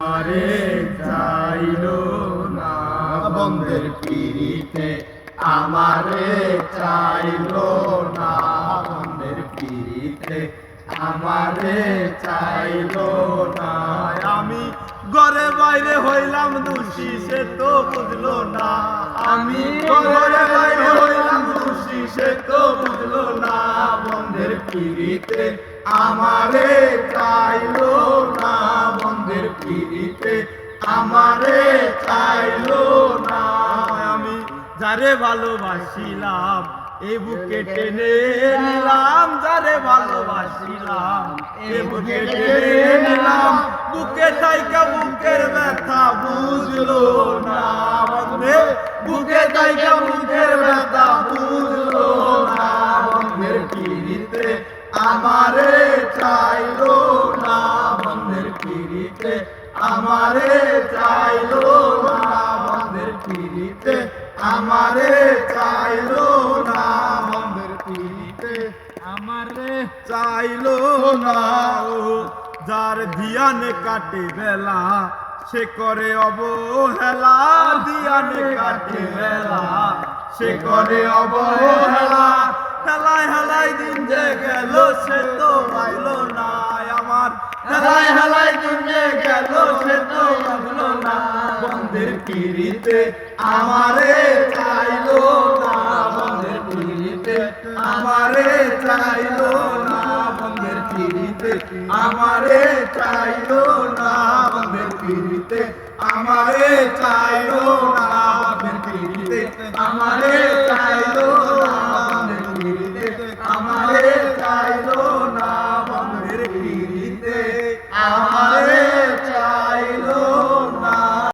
আরে চাইলো না বন্ধের পিড়িতে, আমারে চাইলো না বন্ধের পিড়িতে, আমারে চাইলো না। আমি ঘরে বাইরে হইলাম দোষী, সে তো বুঝলো না। আমি ঘরে বাইরে হইলাম দোষী, সে তো বুঝলো না বন্ধের পিড়িতে, আমারে চাইলো পিড়িতে আমারে চাইলো না। আমি যারে ভালোবাসিলাম, এ বুকে টেনে নিলাম, যারে ভালোবাসিলাম, এ বুকে টেনে নিলাম। বুকে তাইকা বুকের ব্যথা বুঝলো না বুকে তাইকা বুকের ব্যথা বুঝলো না আমারে চাইলো না পিড়িতে, আমারে চাইলো না বন্ধের পিড়িতে, আমারে চাইলো না বন্ধের পিড়িতে, আমারে চাইলো না যার ধিয়ানে কাটে বেলা, সে করে অবহেলা, দিয়ানে কাটে বেলা, সে করে অবহেলা, হেলায় হেলায় দিন যে গেল, সে তো পাইলো না আমার, হেলায় আমাদের পিড়িতে, আমারে চাইলো না আমাদের পিড়িতে, আমারে চাইলো না আমাদের পিড়িতে, আমারে চাইলো না আমাদের পিড়িতে, আমারে চাইলো না আমাদের পিড়িতে, আমারে চাইলো না বন্ধের পিড়িতে, আমারে চাইলো না আমাদের পিড়িতে, আমারে